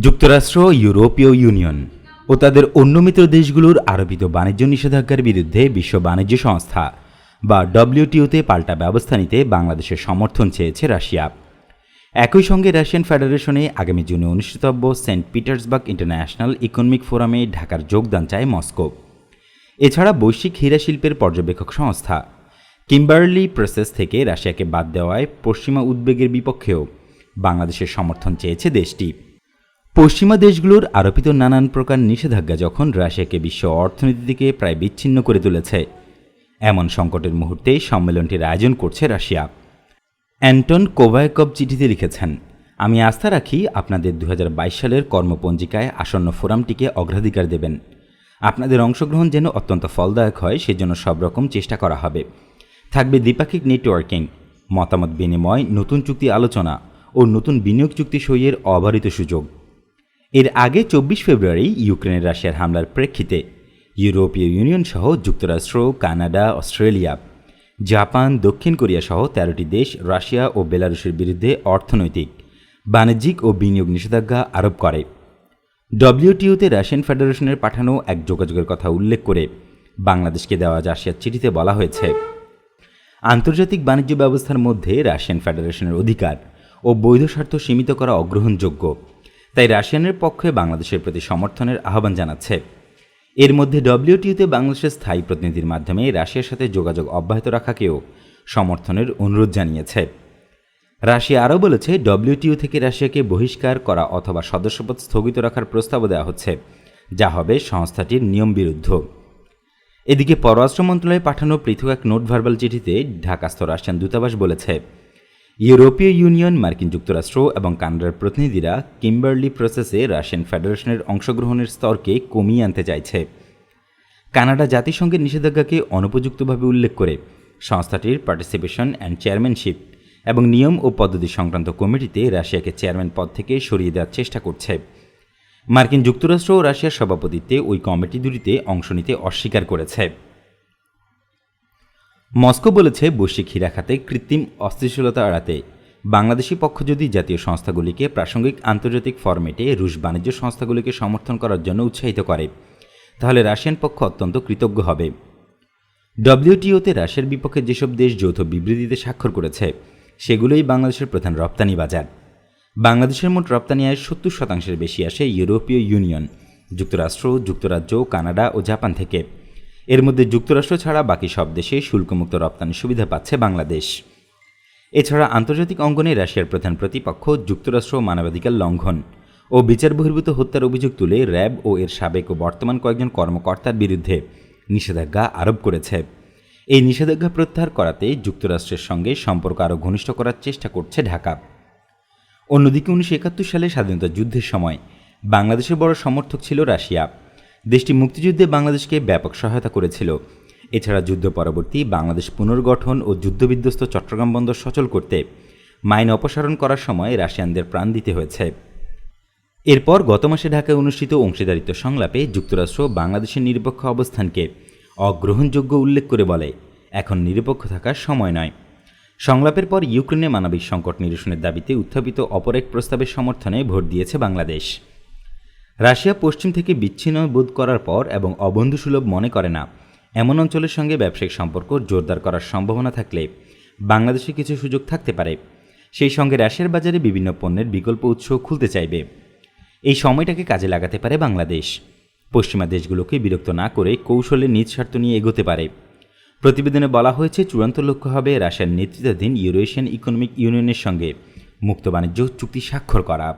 যুক্তরাষ্ট্র ইউরোপীয় ইউনিয়ন ও তাদের অন্য মিত্র দেশগুলোর আরোপিত বাণিজ্য নিষেধাজ্ঞার বিরুদ্ধে বিশ্ব বাণিজ্য সংস্থা বা ডব্লিউটিওতে পাল্টা ব্যবস্থা নিতে বাংলাদেশের সমর্থন চেয়েছে রাশিয়া। একই সঙ্গে রাশিয়ান ফেডারেশনে আগামী জুনে অনুষ্ঠিতব্য সেন্ট পিটার্সবার্গ ইন্টারন্যাশনাল ইকোনমিক ফোরামে ঢাকার যোগদান চায় মস্কো। এছাড়া বৈশ্বিক হীরা শিল্পের পর্যবেক্ষক সংস্থা কিম্বার্লি প্রসেস থেকে রাশিয়াকে বাদ দেওয়ায় পশ্চিমা উদ্বেগের বিপক্ষেও বাংলাদেশের সমর্থন চেয়েছে দেশটি। পশ্চিমা দেশগুলোর আরোপিত নানান প্রকার নিষেধাজ্ঞা যখন রাশিয়াকে বিশ্ব অর্থনীতি থেকে প্রায় বিচ্ছিন্ন করে তুলেছে। এমন সংকটের মুহূর্তে সম্মেলনটির আয়োজন করছে রাশিয়া। অ্যান্টন কোভায়কভ চিঠিতে লিখেছেন, আমি আস্থা রাখি আপনাদের দু হাজার বাইশ সালের কর্মপঞ্জিকায় আসন্ন ফোরামটিকে অগ্রাধিকার দেবেন। আপনাদের অংশগ্রহণ যেন অত্যন্ত ফলদায়ক হয়, সেজন্য সব রকম চেষ্টা করা হবে। থাকবে দ্বিপাক্ষিক নেটওয়ার্কিং, মতামত বিনিময়, নতুন চুক্তি আলোচনা ও নতুন বিনিয়োগ চুক্তি সইয়ের অবারিত সুযোগ। এর আগে চব্বিশ ফেব্রুয়ারি ইউক্রেনের রাশিয়ার হামলার প্রেক্ষিতে ইউরোপীয় ইউনিয়ন সহ যুক্তরাষ্ট্র, কানাডা, অস্ট্রেলিয়া, জাপান, দক্ষিণ কোরিয়া সহ তেরোটি দেশ, রাশিয়া ও বেলারুশের বিরুদ্ধে অর্থনৈতিক, বাণিজ্যিক ও বিনিয়োগ নিষেধাজ্ঞা আরোপ করে। ডব্লিউটিওতে রাশিয়ান ফেডারেশনের পাঠানো এক যোগাযোগের কথা উল্লেখ করে বাংলাদেশকে দেওয়া রাশিয়ার চিঠিতে বলা হয়েছে। আন্তর্জাতিক বাণিজ্য ব্যবস্থার মধ্যে রাশিয়ান ফেডারেশনের অধিকার ও বৈধ স্বার্থ সীমিত করা অগ্রহণযোগ্য। তাই রাশিয়ানের পক্ষে বাংলাদেশের প্রতি সমর্থনের আহ্বান জানাচ্ছে। এর মধ্যে ডব্লিউটিউতে বাংলাদেশের স্থায়ী প্রতিনিধির মাধ্যমে রাশিয়ার সাথে যোগাযোগ অব্যাহত রাখাকেও সমর্থনের অনুরোধ জানিয়েছে। রাশিয়া আরও বলেছে ডব্লিউটিও থেকে রাশিয়াকে বহিষ্কার করা অথবা সদস্যপদ স্থগিত রাখার প্রস্তাবও দেওয়া হচ্ছে, যা হবে সংস্থাটির নিয়ম বিরুদ্ধ। এদিকে পররাষ্ট্র মন্ত্রণালয়ে পাঠানো পৃথক এক নোট ভার্বাল চিঠিতে ঢাকাস্থ রাশিয়ান দূতাবাস বলেছে ইউরোপীয় ইউনিয়ন, মার্কিন যুক্তরাষ্ট্র এবং কানাডার প্রতিনিধিরা কিম্বার্লি প্রসেসে রাশিয়ান ফেডারেশনের অংশগ্রহণের স্তরকে কমিয়ে আনতে চাইছে। কানাডা জাতিসংঘের নিষেধাজ্ঞাকে অনুপযুক্তভাবে উল্লেখ করে সংস্থাটির পার্টিসিপেশন অ্যান্ড চেয়ারম্যানশিপ এবং নিয়ম ও পদ্ধতি সংক্রান্ত কমিটিতে রাশিয়াকে চেয়ারম্যান পদ থেকে সরিয়ে দেওয়ার চেষ্টা করছে। মার্কিন যুক্তরাষ্ট্র ও রাশিয়ার সভাপতিত্বে ওই কমিটি দুটিতে অংশ নিতে অস্বীকার করেছে। মস্কো বলেছে, বৈশ্বিক হীরা খাতে কৃত্রিম অস্থিতিশীলতা এড়াতে বাংলাদেশি পক্ষ যদি জাতীয় সংস্থাগুলিকে প্রাসঙ্গিক আন্তর্জাতিক ফরম্যাটে রুশ বাণিজ্য সংস্থাগুলিকে সমর্থন করার জন্য উৎসাহিত করে, তাহলে রাশিয়ান পক্ষ অত্যন্ত কৃতজ্ঞ হবে। ডব্লিউটিওতে রাশিয়ার বিপক্ষে যেসব দেশ যৌথ বিবৃতিতে স্বাক্ষর করেছে, সেগুলোই বাংলাদেশের প্রধান রপ্তানি বাজার। বাংলাদেশের মোট রপ্তানি আয়ের সত্তর শতাংশের বেশি আসে ইউরোপীয় ইউনিয়ন, যুক্তরাষ্ট্র, যুক্তরাজ্য, কানাডা ও জাপান থেকে। এর মধ্যে যুক্তরাষ্ট্র ছাড়া বাকি সব দেশে শুল্কমুক্ত রপ্তানি সুবিধা পাচ্ছে বাংলাদেশ। এছাড়া আন্তর্জাতিক অঙ্গনে রাশিয়ার প্রধান প্রতিপক্ষ যুক্তরাষ্ট্র মানবাধিকার লঙ্ঘন ও বিচার বহির্ভূত হত্যার অভিযোগ তুলে র্যাব ও এর সাবেক ও বর্তমান কয়েকজন কর্মকর্তার বিরুদ্ধে নিষেধাজ্ঞা আরোপ করেছে। এই নিষেধাজ্ঞা প্রত্যাহার করাতে যুক্তরাষ্ট্রের সঙ্গে সম্পর্ক আরও ঘনিষ্ঠ করার চেষ্টা করছে ঢাকা। অন্যদিকে উনিশশো একাত্তর সালে স্বাধীনতা যুদ্ধের সময় বাংলাদেশের বড় সমর্থক ছিল রাশিয়া। দেশটি মুক্তিযুদ্ধে বাংলাদেশকে ব্যাপক সহায়তা করেছিল। এছাড়া যুদ্ধ পরবর্তী বাংলাদেশ পুনর্গঠন ও যুদ্ধবিধ্বস্ত চট্টগ্রাম বন্দর সচল করতে মাইন অপসারণ করার সময় রাশিয়ানদের প্রাণ দিতে হয়েছে। এরপর গত মাসে ঢাকায় অনুষ্ঠিত অংশীদারিত্ব সংলাপে যুক্তরাষ্ট্র বাংলাদেশের নিরপেক্ষ অবস্থানকে অগ্রহণযোগ্য উল্লেখ করে বলে, এখন নিরপেক্ষ থাকার সময় নয়। সংলাপের পর ইউক্রেনে মানবিক সংকট নিরসনের দাবিতে উত্থাপিত অপর এক প্রস্তাবের সমর্থনে ভোট দিয়েছে বাংলাদেশ। রাশিয়া পশ্চিম থেকে বিচ্ছিন্ন বোধ করার পর এবং অবন্ধুসুলভ মনে করে না, এমন অঞ্চলের সঙ্গে ব্যবসায়িক সম্পর্ক জোরদার করার সম্ভাবনা থাকলে বাংলাদেশে কিছু সুযোগ থাকতে পারে। সেই সঙ্গে রাশিয়ার বাজারে বিভিন্ন পণ্যের বিকল্প উৎস খুলতে চাইবে। এই সময়টাকে কাজে লাগাতে পারে বাংলাদেশ। পশ্চিমা দেশগুলোকে বিরক্ত না করে কৌশলে নিজ স্বার্থ নিয়ে এগোতে পারে। প্রতিবেদনে বলা হয়েছে, চূড়ান্ত লক্ষ্য হবে রাশিয়ার নেতৃত্বাধীন ইউরোশিয়ান ইকোনমিক ইউনিয়নের সঙ্গে মুক্ত বাণিজ্য চুক্তি স্বাক্ষর করা।